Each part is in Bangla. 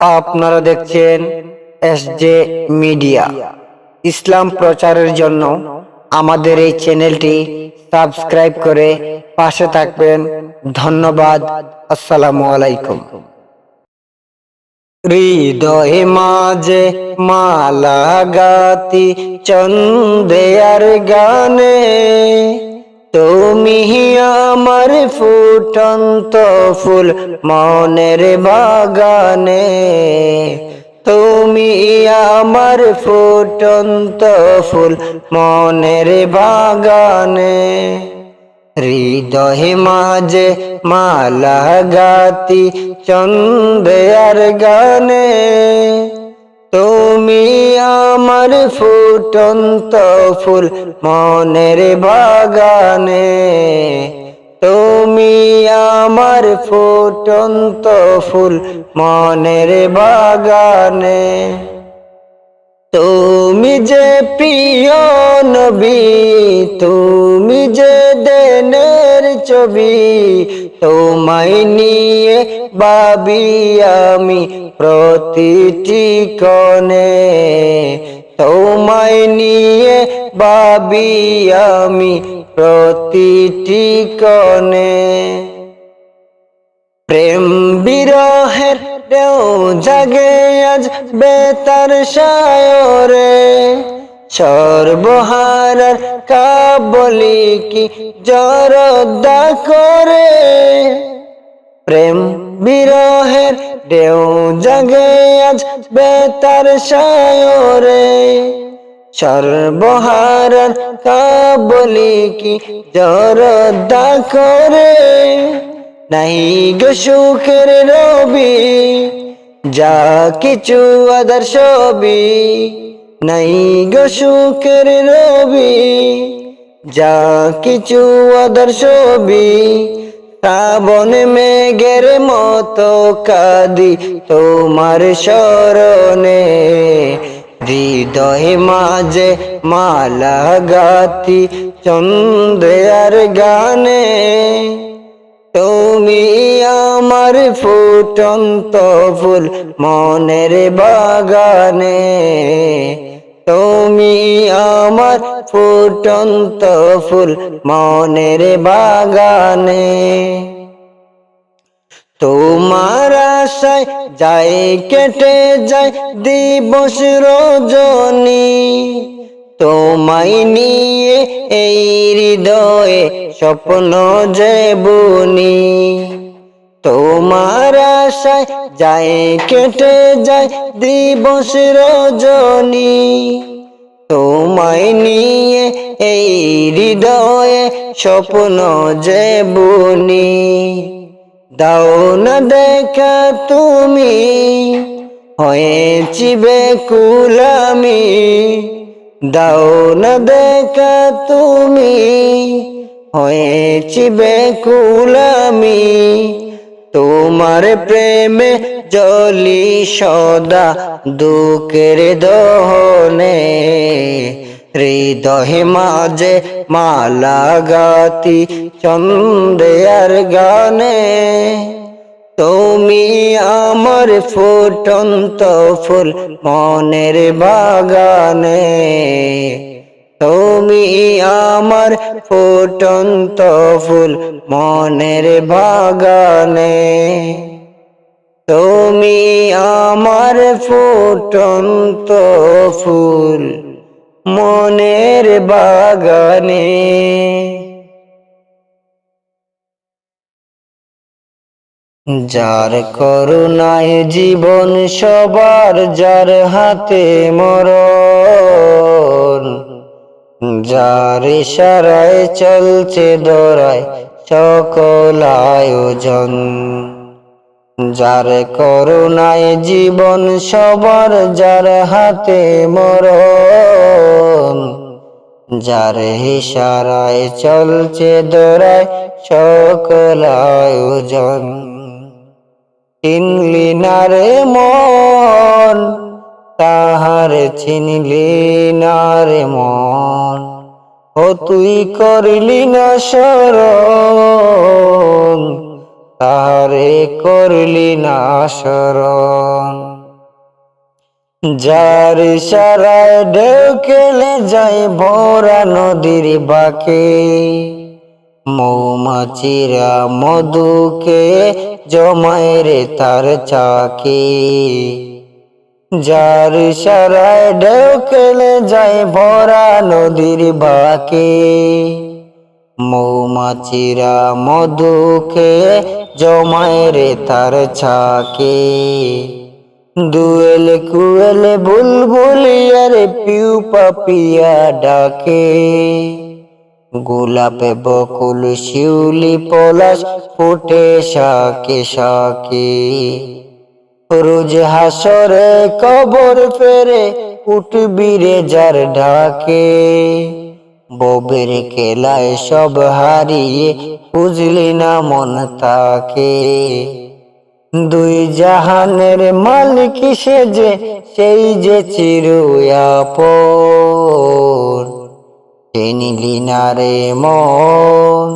আপনারা দেখছেন এস জে মিডিয়া। ইসলাম প্রচারের জন্য আমাদের এই চ্যানেলটি সাবস্ক্রাইব করে পাশে থাকবেন। ধন্যবাদ। আসসালামু আলাইকুম। হৃদয়ে মাঝে মালা গাতি চন্দেয়ার গানে। তুমি আমার ফুটন্ত ফুল মনের বাগানে। তুমি আমার ফুটন্ত ফুল মনের বাগানে। হৃদয়ে মাঝে মালা গাতি চন্দেয়ার গানে। তুমি আমার ফুটন্ত ফুল মনের বাগানে। তুমি আমার ফুটন্ত ফুল মনের বাগানে। তুমি যে প্রিয় নবী, তুমি যে দেনের ছবি, তোমায় নিয়ে বাবি আমি প্রতিটি কনে তোমায় নিয়ে বাবি আমি প্রতিটি কনে প্রেম বিরহের দেও জাগে আজ বেতার সায়রে। সর্বহারার কাবলি কি জরদা করে? প্রেম বিরহের দেও জাগে আজ বেতার সায়রে। সর্বহারার কাবলি কি জরদা করে নাই গো সুখের রবি, যা কিছু আদার ছবি নাই গো সুখের রবি, যা কিছু আদার ছবি শ্রাবণ মেঘের মতো কাদি তোমার স্মরণে হৃদয় মাঝে মালা গাতি চন্দ্রার গানে। তুমি আমার ফুটন্ত ফুল মনের বাগানে। তুমি আমার ফুটন্ত ফুল মনের বাগানে। তোমার আশায় যায় কেটে যায় দিবস রজনী। তোমায় নিয়ে এই হৃদয়ে স্বপ্ন যে বুনি। তোমার আশায় যায়, কেটে যায় দিবস রজনী। তোমায় নিয়ে এই হৃদয়ে স্বপ্ন যে বুনি। দাও না দেখা তুমি, হয়েছি বেকুলামি। দাও না দেখা তুমি, হয়েছি বেকুলামি। তোমার প্রেমে জলি সদা দুঃখের দহনে। হৃদয় মাঝে মালা গাতি চন্দ্রার গানে। তুমি আমার ফুটন্ত ফুল মনের বাগানে। তুমি আমার ফুটন্ত ফুল মনের বাগানে। তুমি আমার ফুটন্ত ফুল মনের বাগানে। যার করুণায় জীবন সবার, যার হাতে মরণ। যার ইশারায় চলছে দৌড়ায় সকল আয়োজন যার করুণায় জীবন সবার, যার হাতে মরণ। যার ইশারায় চলছে দৌড়ায় সকল আয়োজন চিনলি না মন তাহার চিনলি না রে মন। ও তুই করলি না শরণ, তাহারে করলি না শরণ। যার সারায় ঢেউকেলে যায় ভরা নদীর বাকে, মৌমাছিরা মধুকে জমায় রে তার চাকে। যার সারায় ঢেউকেলে যায় ভরা নদীর বাকে। মৌমাছিরা মধু মধুকে জমায় রে তার ছাকে। দুয়েল কুয়েল বুলবুলিয়ার পিউ পাপিয়া ডাকে। গোলাপে বকুল শিউলি পলাশ ফুটে শাকে শাকে। রোজ হাসরে কবর ফেরে উঠবি রে যার ঢাকে ববের কেলায় সব হারিয়ে বুঝলি না মন তাকে। দুই জাহানের মালিক সে যে, সেই যে চিরুয়াপন চিনলি না রে মন,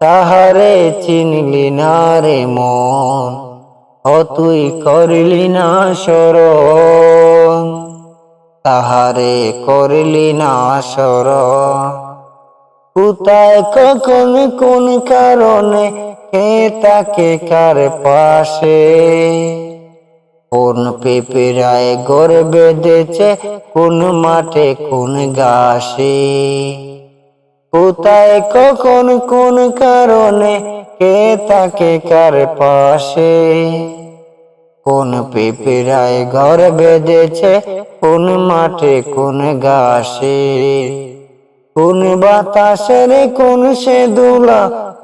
তাহারে চিনলি না রে মন। তুই করলি না শরণ, তাহারে করলি না শরণ। কোথায় কখন, কোন কারণে, কে তাকে কার পাশে? কোন পেপেরায় গর বেঁধেছে, কোন মাঠে কোন গাছে কোথায় কখন, কোন কারণে কে তাকে কার পাশে? কোন পেপেরায় ঘর বেঁধেছে? কোন মাঠে কোন গাছে কোন বাতাসের, কোন সে দুলা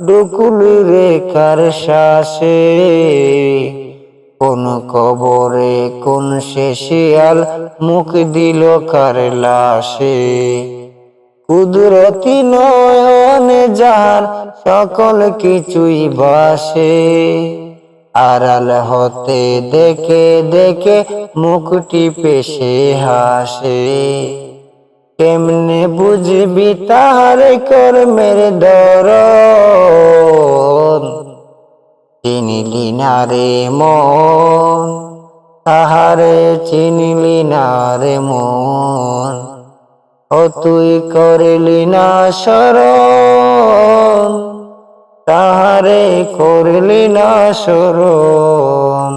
ডুকুলি রে কার শ্বাসে? কোন কবরে, কোন সে শিয়াল মুখ দিল কার লাশে? কুদরতি নয়নে যার সকল কিছুই বাসে আড়াল হতে দেখে দেখে মুখটি পেশে হাসে। কেমনে বুঝবি তাহার কর্মের দর চিনিলি না রে মন, তাহারে চিনিলি না রে মন। ও তুই করলি না শরণ তাহারে করলি না শরণ।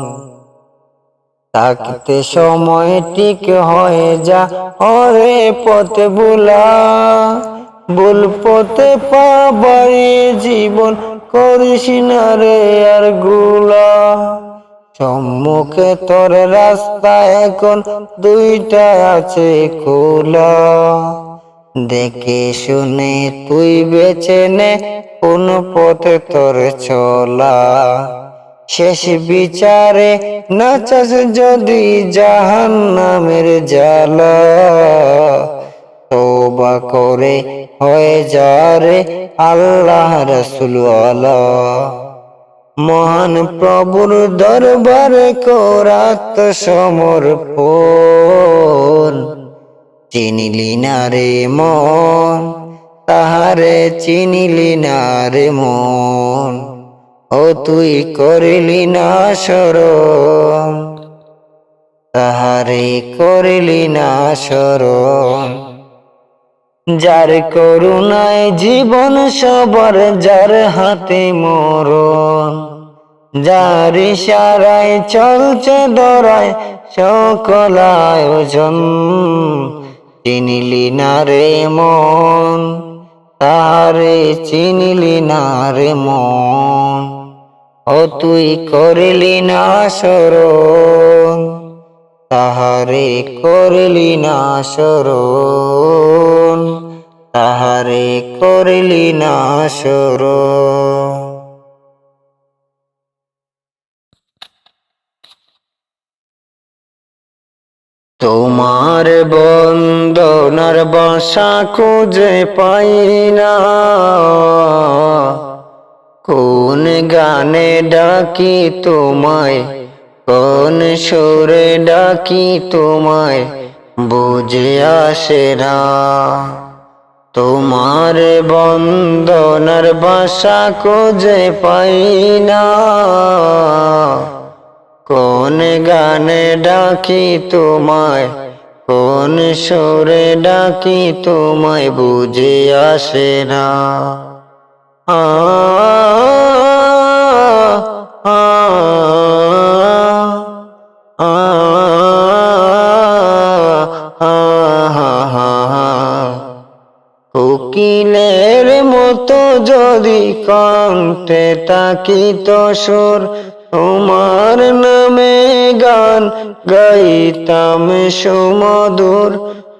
থাকতে সময় ঠিক হয়ে যা, হরে পথে বুলা। ভুল পথে পাবারে জীবন করিস না রে আরগুলা। সম্মুখে তোর রাস্তা এখন দুইটা আছে খোলা। দেখে শুনে তুই বেছে নে, কোন পথে তোর চলা। শেষ বিচারে নাচাস যদি জাহান নামের জ্বালা। তোবা করে হয়ে যারে আল্লাহ রসুল মহান প্রভুর দরবারে করাত সমর্পণ চিনিলি না রে মন, তাহারে চিনিলি না রে মন। ও তুই করিলি না শরণ, তাহারে করিলি না শরণ। যার করুণায় জীবন সবার, যার হাতে মরণ। যার ইশারায় চলছে দরায় সকল আয়োজন চিনিলি না রে মন, তারে চিনিলি না রে মন। ও তুই করিলি না শরণ, তাহারে করলি না শরণ, তাহারে করলি না শরণ। তোমার বন্দনার বাসা খুঁজে পাই না। কোন গানে ডাকি তোমায়, কোন সুরে ডাকি তোমায়, বুঝে আসে না। তোমার বন্দনার বাসা খুঁজে পাই না। কোন গানে ডাকি তোমায়? কোন সুরে ডাকি তোমায় বুঝে আসে না। কোকিলের মতো যদি কণ্ঠে তাকিত সুর, তোমার নামে গান গাইতাম সুমধুর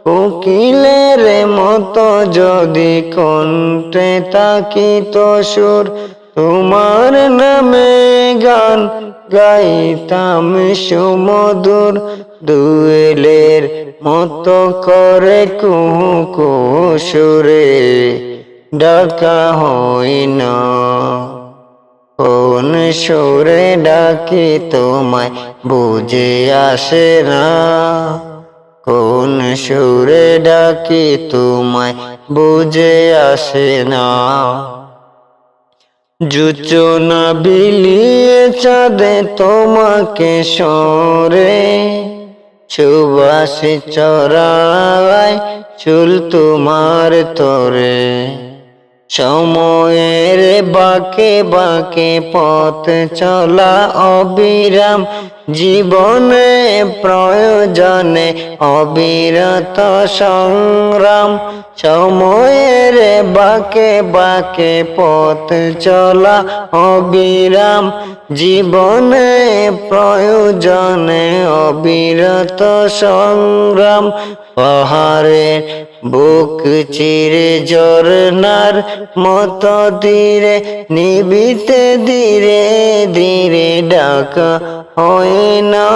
কোকিলের মতো যদি কণ্ঠে তাকিত সুর তোমার নামে গান গাইতাম সুমধুর দুয়েলের মতো করে কুহু কুসুরে ডাকা হই না। কোন সুরে ডাকি তোমায় বুঝে আসে না। কোন সুরে ডাকি তোমায় বুঝে আসে না। জুচনা বিলিয়ে চাঁদে তোমাকে সরে, সুবাসে চড়ায় চুল তোমার তরে। সময়ের বাকে বাকে পথ চলা অবিরাম। জীবনে প্রয়োজনে অবিরত সংগ্রাম, সময়ের বাকে বাকে পথ চলা অবিরাম। জীবনে প্রয়োজনে অবিরত সংগ্রাম, পাহাড়ের বুক চিরে জরনার মত ধীরে নিবিতে ধীরে ধীরে ডাকা হয় না।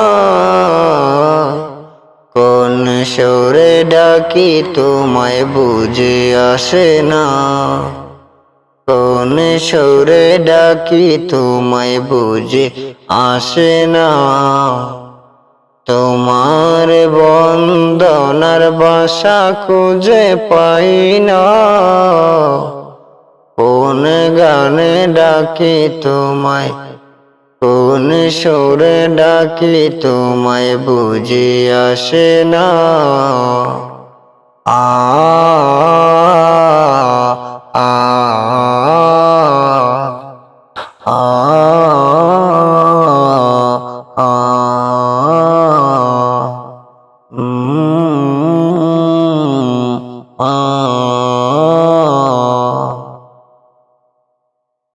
কোন সুরে ডাকি তোমায় বুঝে আসে না। কোন সুরে ডাকি তোমায় বুঝে আসে না। তোমার বন্দনার বাসা খুঁজে পাই না। কোন গানে ডাকি তোমায় কোন সুরে ডাকি তোমায় বুঝে আসে না। আ আ